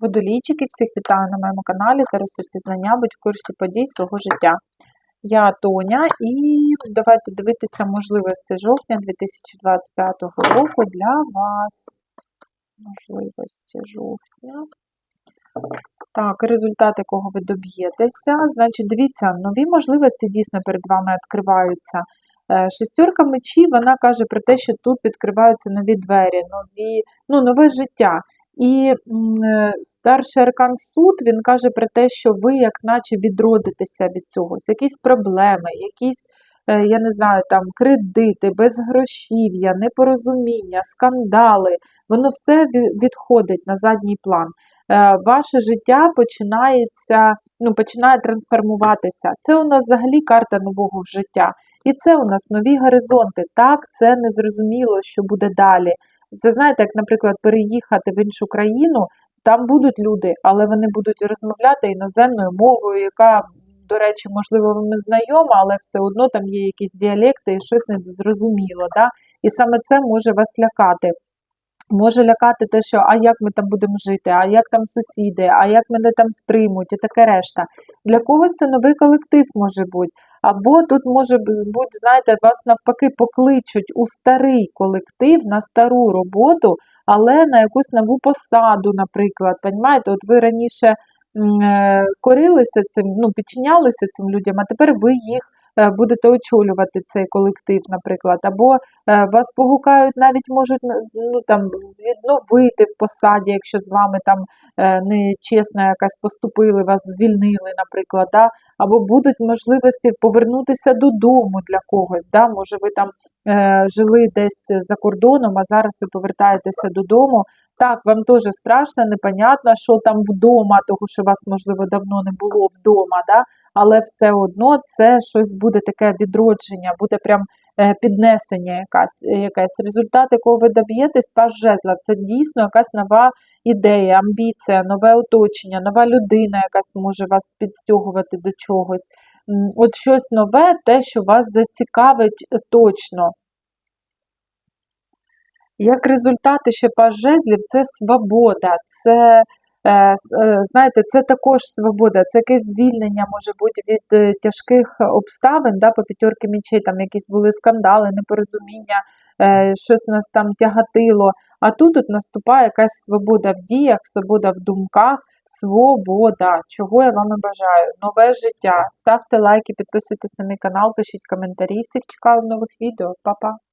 Водолійчики, всіх вітаю на моєму каналі Тароси Пізнання, будь в курсі подій свого життя. Я Тоня і давайте дивитися можливості жовтня 2025 року для вас. Можливості жовтня. Так, результат якого ви доб'єтеся. Значить, дивіться, нові можливості дійсно перед вами відкриваються. Е, Шестерка мечів, вона каже про те, що тут відкриваються нові двері, нові, ну, нове життя. І е, старший аркан суд він каже про те, що ви як наче відродитеся від цього, якісь проблеми, якісь, е, я не знаю, там кредити, безгрошів'я, непорозуміння, скандали, воно все відходить на задній план. Е, Ваше життя починається, ну, починає трансформуватися. Це у нас взагалі карта нового життя. І це у нас нові горизонти. Так, це незрозуміло, що буде далі. Це знаєте, як, наприклад, переїхати в іншу країну, там будуть люди, але вони будуть розмовляти іноземною мовою, яка, до речі, можливо, вам не знайома, але все одно там є якісь діалекти і щось незрозуміло. Да? І саме це може вас лякати. Може лякати те, що а як ми там будемо жити, а як там сусіди, а як мене там сприймуть, і таке решта. Для когось це новий колектив може бути. Або тут може бути, знаєте, вас навпаки покличуть у старий колектив на стару роботу, але на якусь нову посаду, наприклад. Понимаєте, от ви раніше е, корилися цим, ну, підчинялися цим людям, а тепер ви їх будете очолювати цей колектив, наприклад, або е, вас погукають, навіть можуть ну, там, відновити в посаді, якщо з вами там е, нечесно якась поступили, вас звільнили, наприклад, да? або будуть можливості повернутися додому для когось. Да? Може, ви там е, жили десь за кордоном, а зараз ви повертаєтеся додому. Так, вам теж страшно, непонятно, що там вдома, того що вас, можливо, давно не було вдома, да? але все одно це щось буде таке відродження, буде прям е, піднесення якась, якесь. Результат, якого ви доб'єтесь, паж жезла, це дійсно якась нова ідея, амбіція, нове оточення, нова людина, якась може вас підстягувати до чогось. От щось нове, те, що вас зацікавить е, точно. Як результати паж жезлів, це свобода, це, е, е, знаєте, це також свобода, це якесь звільнення може бути від е, тяжких обставин, да, по п'ятерки мічей, там якісь були скандали, непорозуміння, щось нас там тяготило. А тут от наступає якась свобода в діях, свобода в думках, свобода, чого я вам і бажаю. Нове життя. Ставте лайки, підписуйтесь на мій канал, пишіть коментарі. Всіх чекаю нових відео. Па-па!